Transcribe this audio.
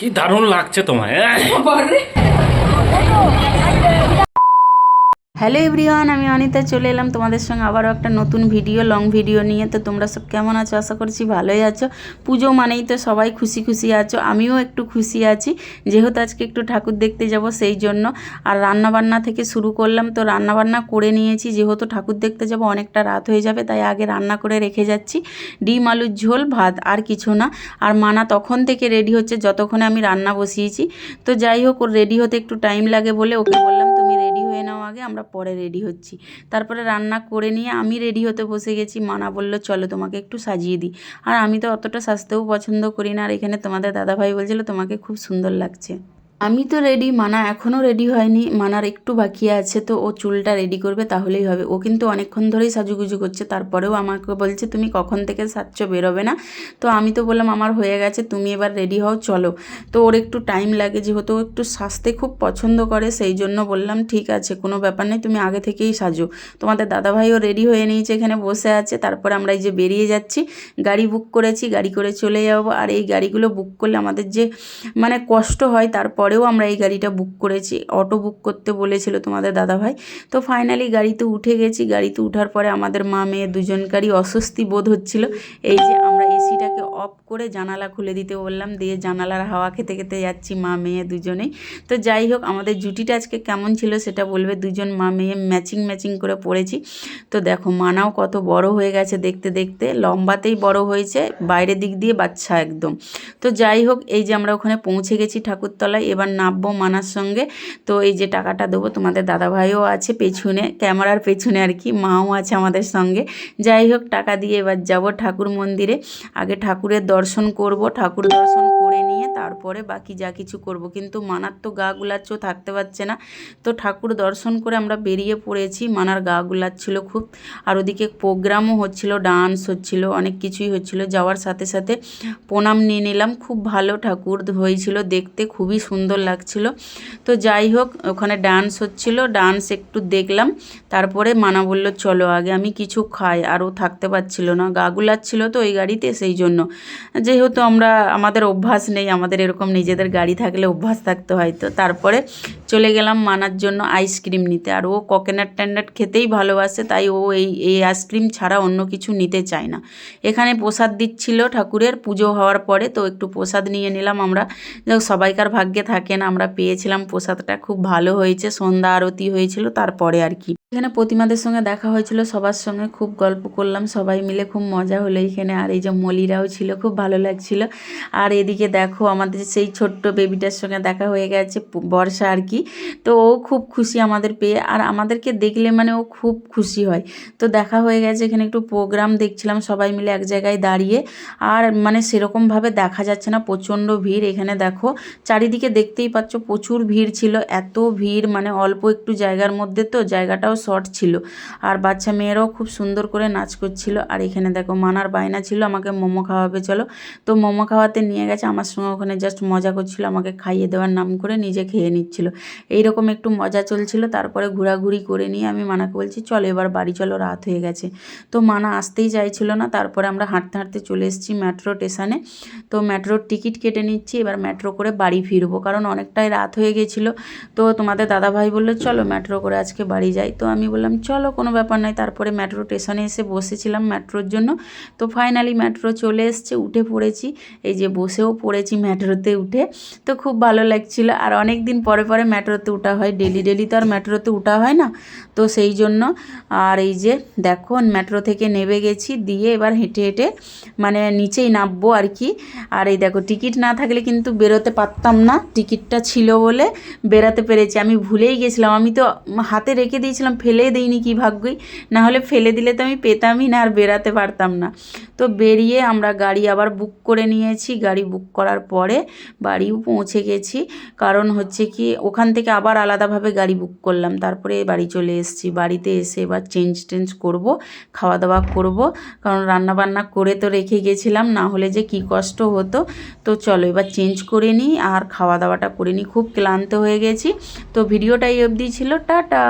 কি দারুণ লাগছে তোমায়! হ্যালো এভরিওয়ান, আমি অনিতা চলে এলাম তোমাদের সঙ্গে আবারও একটা নতুন ভিডিও, লং ভিডিও নিয়ে। তো তোমরা সব কেমন আছো? আশা করছি ভালোই আছো। পুজো মানেই তো সবাই খুশি খুশি আছো, আমিও একটু খুশি আছি। যেহেতু আজকে একটু ঠাকুর দেখতে যাব সেই জন্য। আর রান্নাবান্না থেকে শুরু করলাম, তো রান্নাবান্না করে নিয়েছি। যেহেতু ঠাকুর দেখতে যাব, অনেকটা রাত হয়ে যাবে, তাই আগে রান্না করে রেখে যাচ্ছি। ডিম, আলুর ঝোল, ভাত, আর কিছু না। আর মানা তখন থেকে রেডি হচ্ছে, যতক্ষণে আমি রান্না বসিয়েছি। তো যাই হোক রেডি হতে একটু টাইম লাগে বলে ওকে বললাম হয়ে নেওয়া আগে, আমরা পরে রেডি হচ্ছি। তারপরে রান্না করে নিয়ে আমি রেডি হতে বসে গেছি। মানা বলল, চলো তোমাকে একটু সাজিয়ে দিই। আর আমি তো অতটা সাজতেও পছন্দ করি না। আর এখানে তোমাদের দাদাভাই বলছিল, তোমাকে খুব সুন্দর লাগছে। আমি তো রেডি মানা এখনও রেডি হয়নি, মানার একটু বাকি আছে, তো ও চুলটা রেডি করবে, তাহলেই হবে। ও কিন্তু অনেকক্ষণ ধরেই সাজুগুজু করছে, তারপরেও আমাকে বলছে, তুমি কখন থেকে সাজছো, বেরোবে না? তো আমি তো বললাম, আমার হয়ে গেছে, তুমি এবার রেডি হও, চলো। তো ওর একটু টাইম লাগে, যেহেতু ও একটু সাজতে খুব পছন্দ করে, সেই জন্য বললাম, ঠিক আছে, কোনো ব্যাপার নেই, তুমি আগে থেকেই সাজো। তোমাদের দাদাভাইও রেডি হয়ে নিয়েছে, এখানে বসে আছে, তারপর আমরা এই যে বেরিয়ে যাচ্ছি, গাড়ি বুক করেছি, গাড়ি করে চলে যাব। আর এই গাড়িগুলো বুক করলে আমাদের যে মানে কষ্ট হয় তারপরেও আমরা এই গাড়িটা বুক করেছি। অটো বুক করতে বলেছিল তোমাদের দাদাভাই। তো ফাইনালি গাড়িতে উঠে গেছি। গাড়িতে উঠার পরে আমাদের মা মেয়ে দুজনকারই অস্বস্তি বোধ হচ্ছিল। এই যে অফ করে জানালা খুলে দিতে বললাম, দিয়ে জানালার হাওয়া খেতে খেতে যাচ্ছি মা মেয়ে দুজনেই। তো যাই হোক, আমাদের জুটিটা আজকে কেমন ছিল সেটা বলবে, দুজন মা মেয়ে ম্যাচিং ম্যাচিং করে পড়েছি। তো দেখো, মানাও কত বড় হয়ে গেছে দেখতে দেখতে, লম্বাতেই বড় হয়েছে, বাইরের দিক দিয়ে বাচ্চা একদম। তো যাই হোক, এই যে আমরা ওখানে পৌঁছে গেছি ঠাকুরতলায়, এবার নামবো মানার সঙ্গে। তো এই যে টাকাটা দেবো, তোমাদের দাদাভাইও আছে পেছনে, ক্যামেরার পেছনে আর কি, মাও আছে আমাদের সঙ্গে। যাই হোক, টাকা দিয়ে এবার যাব ঠাকুর মন্দিরে। আগে ঠাকুরের দর্শন করব ঠাকুর দর্শন তারপরে বাকি যা কিছু করব। কিন্তু মানার তো গা গুলাচ্ছেও থাকতে পারছে না। তো ঠাকুর দর্শন করে আমরা বেরিয়ে পড়েছি। মানার গা গুলাচ্ছিল খুব। আর ওদিকে প্রোগ্রামও হচ্ছিল, ডান্স হচ্ছিল, অনেক কিছুই হচ্ছিল। যাওয়ার সাথে সাথে প্রণাম নিয়ে নিলাম। খুব ভালো ঠাকুর হয়েছিল দেখতে, খুবই সুন্দর লাগছিল। তো যাই হোক, ওখানে ডান্স হচ্ছিল। ডান্স একটু দেখলাম। তারপরে মানা বলল, চলো আগে আমি কিছু খাই। আর ও থাকতে পারছিল না। গা গুলাচ্ছিল তো ওই গাড়িতে, সেই জন্য। যেহেতু আমরা, আমাদের অভ্যাস নেই আমাদের এরকম নিজেদের গাড়ি থাকলে অভ্যাস থাকতে হয় তো তারপরে চলে গেলাম মানার জন্য আইসক্রিম নিতে। আর ও ককেনাট ট্যান্ডাট খেতেই ভালোবাসে, তাই ও এই এই আইসক্রিম ছাড়া অন্য কিছু নিতে চায় না। এখানে প্রসাদ দিচ্ছিল ঠাকুরের, পুজো হওয়ার পরে, তো একটু প্রসাদ নিয়ে নিলাম আমরা। সবাইকার ভাগ্যে থাকে না, আমরা পেয়েছিলাম প্রসাদটা, খুব ভালো হয়েছে, সন্ধ্যা আরতি হয়েছিল, তারপরে আর কি। এখানে প্রতিমাদের সঙ্গে দেখা হয়েছিল, সবার সঙ্গে খুব গল্প করলাম, সবাই মিলে খুব মজা হলো এখানে। আর এই যে মলিরাও ছিল, খুব ভালো লাগছিল। আর এদিকে দেখো, আমাদের সেই ছোট্ট বেবিটার সঙ্গে দেখা হয়ে গেছে, বর্ষা আর কি। তো ও খুব খুশি আমাদের পেয়ে। আর আমাদেরকে দেখলে মানে ও খুব খুশি হয়। তো দেখা হয়ে গেছে, এখানে একটু প্রোগ্রাম দেখছিলাম, সবাই মিলে এক জায়গায় দাঁড়িয়ে। আর মানে সেরকমভাবে দেখা যাচ্ছে না, প্রচণ্ড ভিড়। এখানে দেখো, চারিদিকে দেখতেই পাচ্ছ, প্রচুর ভিড় ছিল। এত ভিড় মানে অল্প একটু জায়গার মধ্যে তো, জায়গাটাও শর্ট ছিল। আর বাচ্চা মেয়েরাও খুব সুন্দর করে নাচ করছিল। আর এখানে দেখো, মানার বায়না ছিল, আমাকে মোমো খাওয়াবে, চলো। তো মোমো খাওয়াতে নিয়ে গেছে, আমার সঙ্গে ওখানে জাস্ট মজা করছিল, আমাকে খাইয়ে দেওয়ার নাম করে নিজে খেয়ে নিচ্ছিল। এইরকম একটু মজা চলছিল, তারপরে ঘোরাঘুরি করে নিয়ে আমি মানাকে বলছি, চলো এবার বাড়ি, চলো রাত হয়ে গেছে। তো মানা আসতেই চাইছিল না, তারপরে আমরা হাঁটতে হাঁটতে চলে এসেছি মেট্রো স্টেশনে তো মেট্রোর টিকিট কেটে নিচ্ছি, এবার মেট্রো করে বাড়ি ফিরবো, কারণ অনেকটাই রাত হয়ে গেছিল। তো তোমাদের দাদাভাই বলল, চলো মেট্রো করে আজকে বাড়ি যাই। তো আমি বললাম, চলো, কোনো ব্যাপার নয়। তারপরে মেট্রো স্টেশনে এসে বসেছিলাম মেট্রোর জন্য। তো ফাইনালি মেট্রো চলে এসছে, উঠে পড়েছি। এই যে বসেও পড়েছি মেট্রোতে উঠে। তো খুব ভালো লাগছিল। আর অনেক দিন পরে পরে মেট্রোতে উঠা হয় ডেলি ডেলি তো আর মেট্রোতে উঠা হয় না। তো সেই জন্য আর এই যে দেখো, মেট্রো থেকে নেমে গেছি, দিয়ে এবার হেঁটে হেঁটে মানে নিচেই নামবো আর কি। আর এই দেখো, টিকিট না থাকলে কিন্তু বেরোতে পারতাম না। টিকিটটা ছিল বলে বেরাতে পেরেছি। আমি ভুলেই গেছিলাম। আমি তো হাতে রেখে দিয়েছিলাম, ফেলে দিইনি কি ভাগ্যই। না হলে ফেলে দিলে তো আমি পেতামই না, আর বেরাতে পারতাম না। তো বেরিয়ে আমরা গাড়ি আবার বুক করে নিয়েছি। গাড়ি বুক করার পরে বাড়িও পৌঁছে গেছি। কারণ হচ্ছে কি, ওখান থেকে আবার আলাদাভাবে গাড়ি বুক করলাম। তারপরে বাড়ি চলে এসেছি। বাড়িতে এসে এবার চেঞ্জ টেঞ্জ করব খাওয়া দাওয়া করব। কারণ রান্না বান্না করে তো রেখে গেছিলাম, না হলে যে কি কষ্ট হতো। তো চলো এবার চেঞ্জ করে নিই। আর খাওয়া দাওয়াটা করে নিই। খুব ক্লান্ত হয়ে গেছি। তো ভিডিওটাই অবধি ছিল। টাটা!